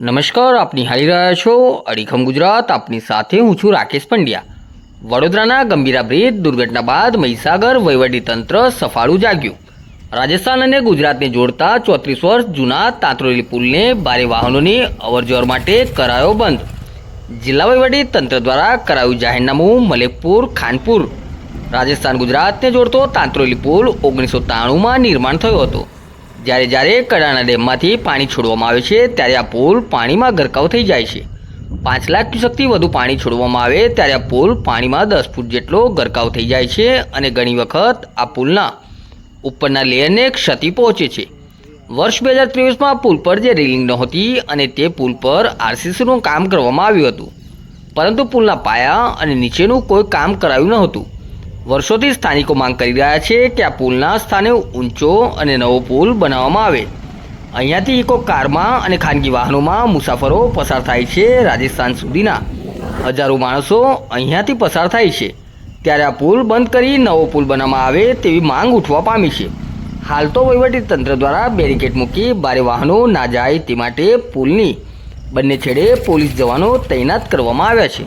નમસ્કાર, આપ નિહાળી રહ્યા છો અડીખમ ગુજરાત. આપની સાથે હું છું રાકેશ પંડ્યા. વડોદરાના ગંભીરા બ્રિજ દુર્ઘટના બાદ મહીસાગર વહીવટીતંત્ર સફાળું જાગ્યું. રાજસ્થાન અને ગુજરાતને જોડતા ચોત્રીસ વર્ષ જૂના તાંતરોલી પુલને ભારે વાહનોની અવરજવર માટે કરાયો બંધ. જિલ્લા તંત્ર દ્વારા કરાયું જાહેરનામું મલેકપુર, ખાનપુર. રાજસ્થાન ગુજરાતને જોડતો તાંતરોલી પુલ ઓગણીસો ત્રાણુંમાં નિર્માણ થયો હતો. જ્યારે જ્યારે કડાણા ડેમમાંથી પાણી છોડવામાં આવે છે, ત્યારે આ પુલ પાણીમાં ગરકાવ થઈ જાય છે. પાંચ લાખ ક્યુસેકથી વધુ પાણી છોડવામાં આવે, ત્યારે આ પુલ પાણીમાં દસ ફૂટ જેટલો ગરકાવ થઈ જાય છે અને ઘણી વખત આ પુલના ઉપરના લેયરને ક્ષતિ પહોંચે છે. વર્ષ બે હજાર ત્રેવીસમાં પુલ પર જે રેલિંગ નહોતી અને તે પુલ પર આરસીસીનું કામ કરવામાં આવ્યું હતું. પરંતુ પુલના પાયા અને નીચેનું કોઈ કામ કરાયું નહોતું. વર્ષોથી સ્થાનિકો માંગ કરી રહ્યા છે કે આ પુલના સ્થાને ઊંચો અને નવો પુલ બનાવવામાં આવે. અહીંયાથી ઇકો કારમાં અને ખાનગી વાહનોમાં મુસાફરો પસાર થાય છે રાજસ્થાન સુધીના. હજારો માણસો અહીંયાથી પસાર થાય છે. ત્યારે આ પુલ બંધ કરી નવો પુલ બનાવવામાં આવે તેવી માંગ ઉઠવા પામી છે. હાલ તો તંત્ર દ્વારા બેરિકેડ મૂકી ભારે વાહનો ના જાય તે માટે પુલની બંને છેડે પોલીસ જવાનો તૈનાત કરવામાં આવ્યા છે.